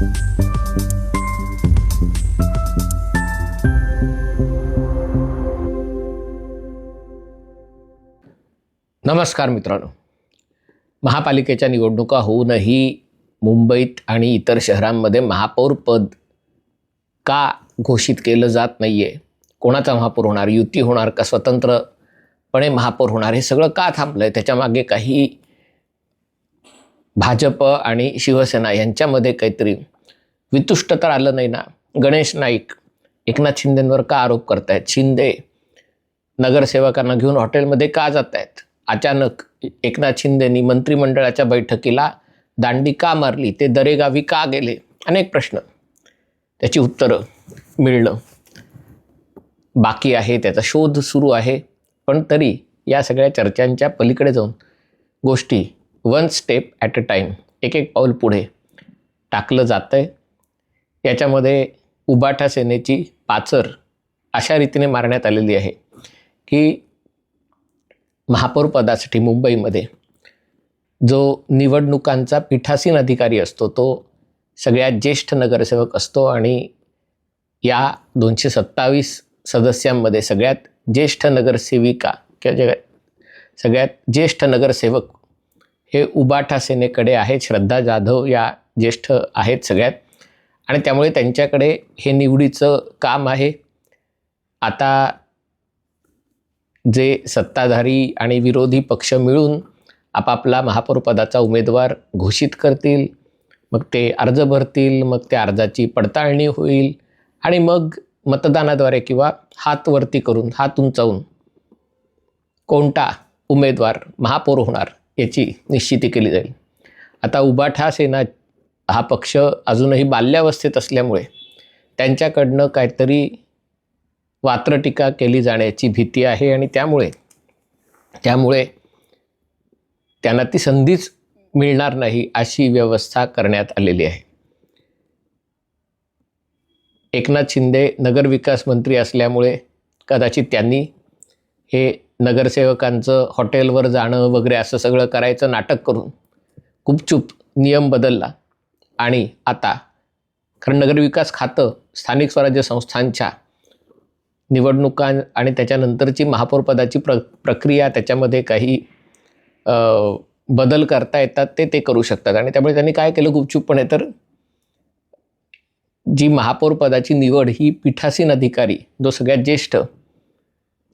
नमस्कार मित्रांनो. महापालिकेच्या निवडणुका होऊनही मुंबईत आणि इतर शहरांमध्ये महापौरपद का घोषित केलं जात नाही आहे कोणाचा महापौर होणार? युती होणार का? स्वतंत्रपणे महापौर होणार? हे सगळं का थांबलं आहे त्याच्यामागे काही भाजप आणि शिवसेना यांच्यामध्ये काहीतरी वितुष्ट तर आलं नाही ना? गणेश नाईक एकनाथ शिंदेंवर का आरोप करतायत? शिंदे नगरसेवकांना घेऊन हॉटेलमध्ये का जात आहेत अचानक एकनाथ शिंदेनी मंत्रिमंडळाच्या बैठकीला दांडी का मारली? ते दरेगावी का गेले? अनेक प्रश्न. त्याची उत्तरं मिळणं बाकी आहे त्याचा शोध सुरू आहे. पण तरी या सगळ्या चर्चांच्या पलीकडे जाऊन गोष्टी one step at a time एक एक पाऊल पुढे टाकलं जातं आहे याच्यामध्ये उबाठा सेनेची पाचर अशा रीतीने मारण्यात आलेली आहे की महापौरपदासाठी मुंबईमध्ये जो निवडणुकांचा पीठासीन अधिकारी असतो तो सगळ्यात ज्येष्ठ नगरसेवक असतो आणि या दोनशे सत्तावीस सदस्यांमध्ये सगळ्यात ज्येष्ठ नगरसेविका किंवा जे सगळ्यात ज्येष्ठ नगरसेवक हे उबाठा सेनेकडे आहेत श्रद्धा जाधव या ज्येष्ठ आहेत सगळ्यात. आणि त्यामुळे त्यांच्याकडे हे निवडीचं काम आहे. आता जे सत्ताधारी आणि विरोधी पक्ष मिळून आपापला महापौरपदाचा उमेदवार घोषित करतील मग ते अर्ज भरतील मग त्या अर्जाची पडताळणी होईल आणि मग मतदानाद्वारे किंवा हात वरती करून हात उंचावून कोणता उमेदवार महापौर होणार? याची निश्चिती केली जाईल. आता उबाठा सेना हा पक्ष अजूनही बाल्यावस्थेत असल्यामुळे त्यांच्याकडनं काहीतरी वात्रटीका केली जाण्याची भीती आहे आणि त्यामुळे त्यामुळे त्यांना ती संधीच मिळणार नाही अशी व्यवस्था करण्यात आलेली आहे. एकनाथ शिंदे नगरविकास मंत्री असल्यामुळे कदाचित त्यांनी हे नगरसेवकांचं हॉटेलवर जाणं वगैरे असं सगळं करायचं नाटक करून गुपचूप नियम बदलला. आणि आता कारण नगरविकास खातं स्थानिक स्वराज्य संस्थांच्या निवडणुका आणि त्याच्यानंतरची महापौरपदाची प्र प्रक्रिया त्याच्यामध्ये काही बदल करता येतात ते ते करू शकतात. आणि त्यामुळे त्यांनी काय केलं? गुपचूपपणे तर जी महापौरपदाची निवड ही पीठासीन अधिकारी जो सगळ्यात ज्येष्ठ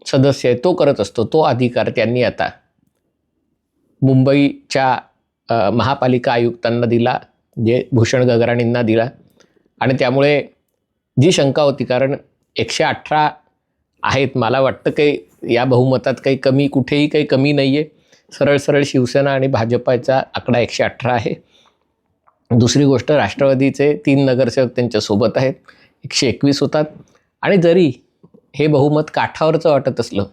सदस्य आहे तो करत असतो तो अधिकार त्यांनी आता मुंबईच्या महापालिका आयुक्तांना दिला जे भूषण गगराणींना दिला. आणि त्यामुळे जी शंका होती कारण एकशे अठरा आहेत मला वाटतं काही या बहुमतात काही कमी कुठेही काही कमी नाही आहे सरळ सरळ शिवसेना आणि भाजपाचा आकडा एकशे अठरा आहे. दुसरी गोष्ट राष्ट्रवादीचे तीन नगरसेवक त्यांच्यासोबत आहेत एकशे एकवीस होतात. आणि जरी हे बहुमत काठावरचं वाटत असलं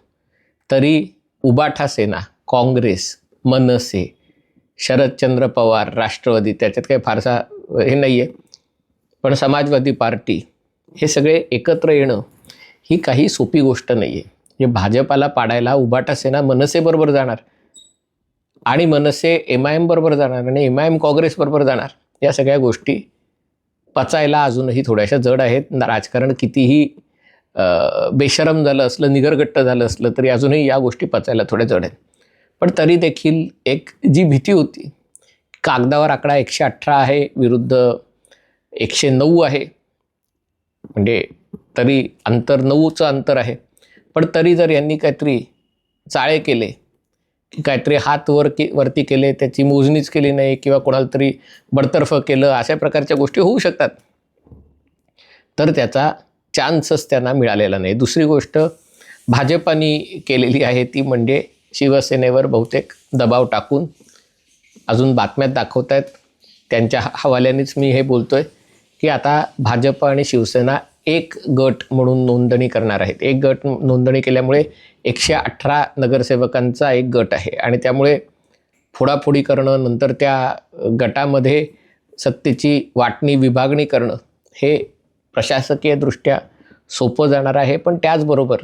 तरी उबाठा सेना काँग्रेस मनसे शरदचंद्र पवार राष्ट्रवादी त्याच्यात काही फारसा हे नाही आहे पण समाजवादी पार्टी हे सगळे एकत्र येणं ही काही सोपी गोष्ट नाही आहे जे भाजपाला पाडायला उबाटा सेना मनसेबरोबर जाणार आणि मनसे एम आय एमबरोबर जाणार आणि एम आय एम काँग्रेसबरोबर जाणार या सगळ्या गोष्टी पचायला अजूनही थोड्याशा जड आहेत. राजकारण कितीही बेशरम झालं असलं निगरगट्ट झालं असलं तरी अजूनही या गोष्टी पचायला थोड्या जड आहेत. पण तरी देखील एक जी भीती होती कागदावर आकडा एकशे अठरा आहे विरुद्ध एकशे नऊ आहे म्हणजे तरी अंतर नऊचं अंतर आहे. पण तरी जर यांनी काहीतरी चाळे केले की काहीतरी हात वर के वरती केले त्याची मोजणीच केली नाही किंवा कोणाला तरी बडतर्फ केलं अशा प्रकारच्या गोष्टी होऊ शकतात. तर त्याचा चान्सच त्यांना मिळालेला नाही. दुसरी गोष्ट भाजपाने केलेली आहे ती म्हणजे शिवसेनेवर बहुतेक दबाव टाकून अजून बातम्यात दाखवत आहेत त्यांच्या हवाल्यानेच मी हे बोलतो आहे की आता भाजप आणि शिवसेना एक गट म्हणून नोंदणी करणार आहेत. एक गट नोंदणी केल्यामुळे एकशे अठरा नगरसेवकांचा एक गट आहे आणि त्यामुळे फोडाफोडी करणं नंतर त्या गटामध्ये सत्तेची वाटणी विभागणी करणं हे प्रशासकीयदृष्ट्या सोपं जाणार आहे पण त्याचबरोबर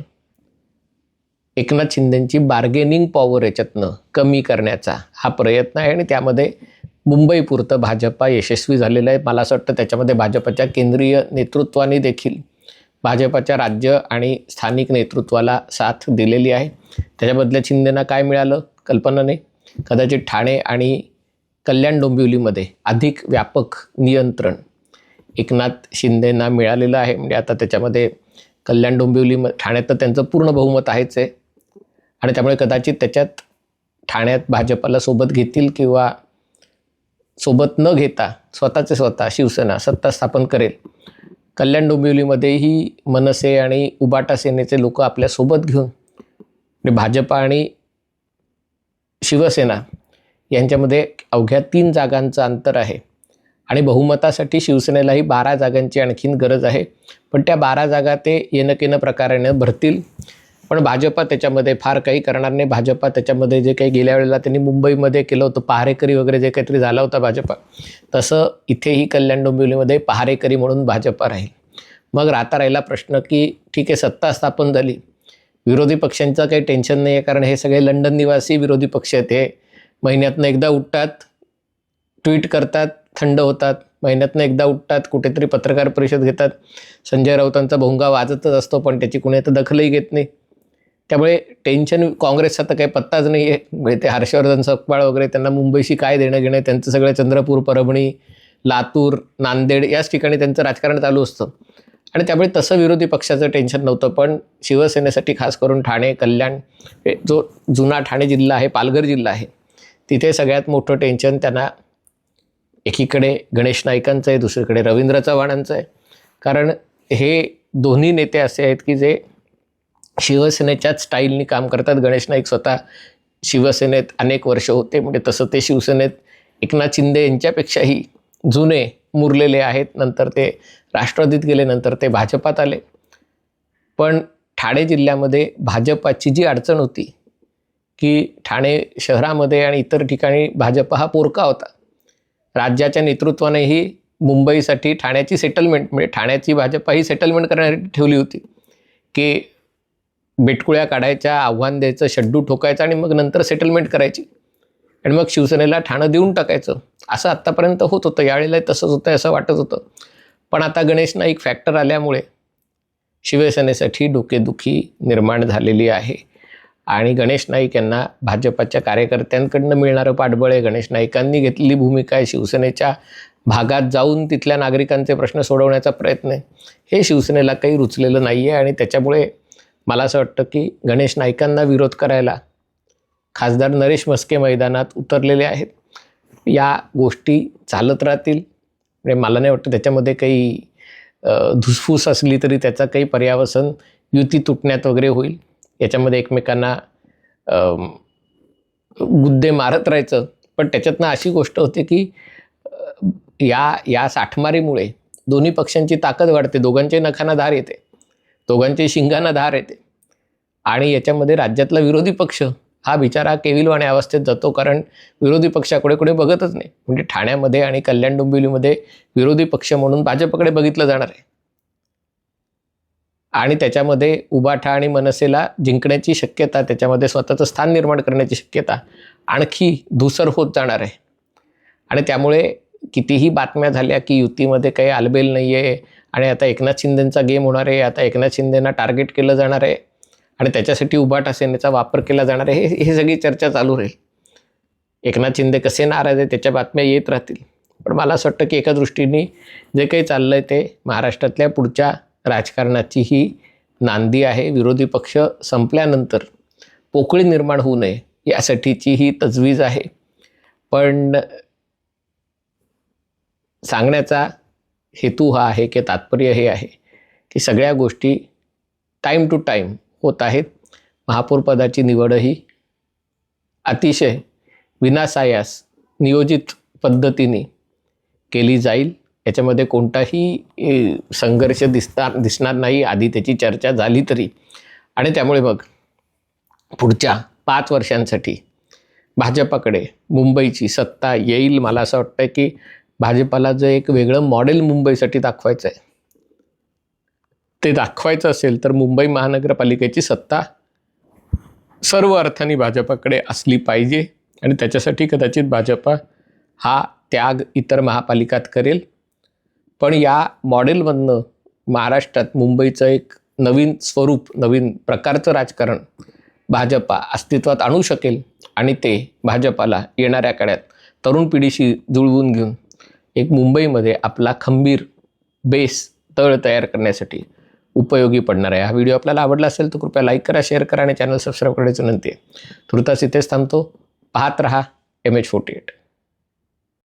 एकनाथ शिंदेंची बार्गेनिंग पॉवर याच्यातनं कमी करण्याचा हा प्रयत्न आहे. आणि त्यामध्ये मुंबईपुरतं भाजपा यशस्वी झालेलं आहे. मला असं वाटतं त्याच्यामध्ये भाजपच्या केंद्रीय नेतृत्वाने देखील भाजपाच्या राज्य आणि स्थानिक नेतृत्वाला साथ दिलेली आहे. त्याच्याबदल्या शिंदेना काय मिळालं? कल्पनाने कदाचित ठाणे आणि कल्याण डोंबिवलीमध्ये अधिक व्यापक नियंत्रण एकनाथ शिंदेना मिळालेलं आहे. म्हणजे आता त्याच्यामध्ये कल्याण डोंबिवली म ठाण्यात तर त्यांचं पूर्ण बहुमत आहेच आहे. आणि त्यामुळे कदाचित त्याच्यात ठाण्यात भाजपाला सोबत घेतील किंवा सोबत न घेता स्वतःचे स्वतः शिवसेना सत्ता स्थापन करेल. कल्याण डोंबिवलीमध्येही मनसे आणि उबाटा सेनेचे लोक आपल्यासोबत घेऊन म्हणजे भाजपा आणि शिवसेना यांच्यामध्ये अवघ्या तीन जागांचं अंतर आहे. आणि बहुमतासाठी शिवसेनेलाही बारा जागांची आणखीन गरज आहे. पण त्या बारा जागा ते येणं केनं प्रकाराने भरतील. पण भाजपा त्याच्यामध्ये फार काही करणार नाही. भाजपा त्याच्यामध्ये जे काही गेल्या वेळेला त्यांनी मुंबईमध्ये केलं होतं पहारेकरी वगैरे जे काहीतरी झाला होता भाजपा तसं इथेही कल्याण डोंबिवलीमध्ये पहारेकरी म्हणून भाजपा राहील. मग राहता राहिला प्रश्न की ठीक आहे सत्ता स्थापन झाली. विरोधी पक्षांचं काही टेन्शन नाही आहे कारण हे सगळे लंडन निवासी विरोधी पक्ष आहेत हे. महिन्यातनं एकदा उठतात ट्विट करतात थंड होतात महिन्यातनं एकदा उठतात कुठेतरी पत्रकार परिषद घेतात. संजय राऊतांचा भोंगा वाजतच असतो पण त्याची कुणी तर दखलही घेत नाही. त्यामुळे टेन्शन काँग्रेसचा तर काही पत्ताच नाही आहे म्हणजे ते हर्षवर्धन सकपाळ वगैरे त्यांना मुंबईशी काय देणं घेणं त्यांचं सगळं चंद्रपूर परभणी लातूर नांदेड याच ठिकाणी त्यांचं राजकारण चालू असतं. आणि त्यामुळे तसं विरोधी पक्षाचं टेन्शन नव्हतं पण शिवसेनेसाठी खास करून ठाणे कल्याण हे जो जुना ठाणे जिल्हा आहे पालघर जिल्हा आहे तिथे सगळ्यात मोठं टेन्शन त्यांना एकीकडे गणेश नाईकांचं आहे दुसरीकडे रवींद्र चव्हाणांचं आहे. कारण हे दोन्ही नेते असे आहेत की जे शिवसेनेच्याच स्टाईलनी काम करतात. गणेश नाईक स्वतः शिवसेनेत अनेक वर्ष होते. म्हणजे तसं ते शिवसेनेत एकनाथ शिंदे यांच्यापेक्षाही जुने मुरलेले आहेत. नंतर ते राष्ट्रवादीत गेले नंतर ते भाजपात आले. पण ठाणे जिल्ह्यामध्ये भाजपाची जी अडचण होती की ठाणे शहरामध्ये आणि इतर ठिकाणी भाजप हा पोरका होता. राज्याच्या नेतृत्वानेही मुंबईसाठी ठाण्याची सेटलमेंट म्हणजे ठाण्याची भाजपा ही सेटलमेंट करण्यासाठी ठेवली होती. की बेटकुळ्या काढायच्या आव्हान द्यायचं शड्डू ठोकायचं आणि मग नंतर सेटलमेंट करायची. आणि मग शिवसेनेला ठाणं देऊन टाकायचं. असं आत्तापर्यंत होत होतं. यावेळेला तसंच होतं असं वाटत होतं. पण आता गणेश नाईक फॅक्टर आल्यामुळे शिवसेनेसाठी डोकेदुखी निर्माण झालेली आहे. आणि गणेश नाईक यांना भाजपाच्या कार्यकर्त्यांकडनं मिळणारं पाठबळ आहे. गणेश नाईकांनी घेतलेली भूमिका आहे. शिवसेनेच्या भागात जाऊन तिथल्या नागरिकांचे प्रश्न सोडवण्याचा प्रयत्न आहे. हे शिवसेनेला काही रुचलेलं नाही आहे आणि त्याच्यामुळे मला असं वाटतं की गणेश नाईकांना विरोध करायला खासदार नरेश मस्के मैदानात उतरलेले आहेत. या गोष्टी चालत राहतील. म्हणजे मला नाही वाटतं त्याच्यामध्ये काही धुसफूस असली तरी त्याचा काही पर्यावसन युती तुटण्यात वगैरे होईल. याच्यामध्ये एकमेकांना गुद्दे मारत राहायचं. पण त्याच्यातनं अशी गोष्ट होते की या या साठमारीमुळे दोन्ही पक्षांची ताकद वाढते. दोघांचे नखांना धार येते. दोघांचे शिंगांना धार येते. आणि याच्यामध्ये राज्यातला विरोधी पक्ष हा बिचारा केविलवाणी अवस्थेत जातो कारण विरोधी पक्षाकडे कुठे बघतच नाही. म्हणजे ठाण्यामध्ये आणि कल्याण डोंबिवलीमध्ये विरोधी पक्ष म्हणून भाजपकडे बघितलं जाणार आहे. आणि त्याच्यामध्ये उबाठा आणि मनसेला जिंकण्याची शक्यता त्याच्यामध्ये स्वतःचं स्थान निर्माण करण्याची शक्यता आणखी धुसर होत जाणार आहे. आणि त्यामुळे कितीही बातम्या झाल्या की युतीमध्ये काही आलबेल नाही आहे आणि आता एकनाथ शिंदेंचा गेम होणार आहे आता एकनाथ शिंदेंना टार्गेट केलं जाणार आहे आणि त्याच्यासाठी उबाठा सेनेचा वापर केला जाणार आहे हे हे सगळी चर्चा चालू राहील. एकनाथ शिंदे कसे नाराज आहे त्याच्या बातम्या येत राहतील. पण मला असं वाटतं की एका दृष्टीने जे काही चाललं आहे ते महाराष्ट्रातल्या पुढच्या राजकारणाची ही नांदी आहे. विरोधी पक्ष संपल्यानंतर पोकळी निर्माण होऊ नये यासाठीची ही तजवीज आहे. पण सांगण्याचा हेतू हा आहे की तात्पर्य हे आहे की सगळ्या गोष्टी टाईम टू टाईम होत आहेत. महापौरपदाची निवडही अतिशय विनासायास नियोजित पद्धतीने केली जाईल. याच्यामध्ये कोणताही संघर्ष दिसणार दिसणार नाही आधी त्याची चर्चा झाली तरी. आणि त्यामुळे मग पुढच्या पाच वर्षांसाठी भाजपाकडे मुंबईची सत्ता येईल मला असं वाटतं की भाजपाला जे एक वेगळं मॉडेल मुंबईसाठी दाखवायचं आहे ते दाखवायचं असेल तर मुंबई महानगरपालिकेची सत्ता सर्व अर्थाने भाजपाकडे असली पाहिजे. आणि त्याच्यासाठी कदाचित भाजपा हा त्याग इतर महापालिकात करेल. पण या मॉडेलमधनं महाराष्ट्रात मुंबईचं एक नवीन स्वरूप नवीन प्रकारचं राजकारण भाजपा अस्तित्वात आणू शकेल आणि ते भाजपाला येणाऱ्या काळात तरुण पिढीशी जुळवून घेऊन एक मुंबईमध्ये आपला खंबीर बेस तळ तयार करण्यासाठी उपयोगी पडणार आहे. हा व्हिडिओ आपल्याला आवडला असेल तर कृपया लाईक करा शेअर करा आणि चॅनल सबस्क्राईब करायचं विनंती आहे. तुर्तास इथेच थांबतो. पाहत रहा एम एच फोर्टी एट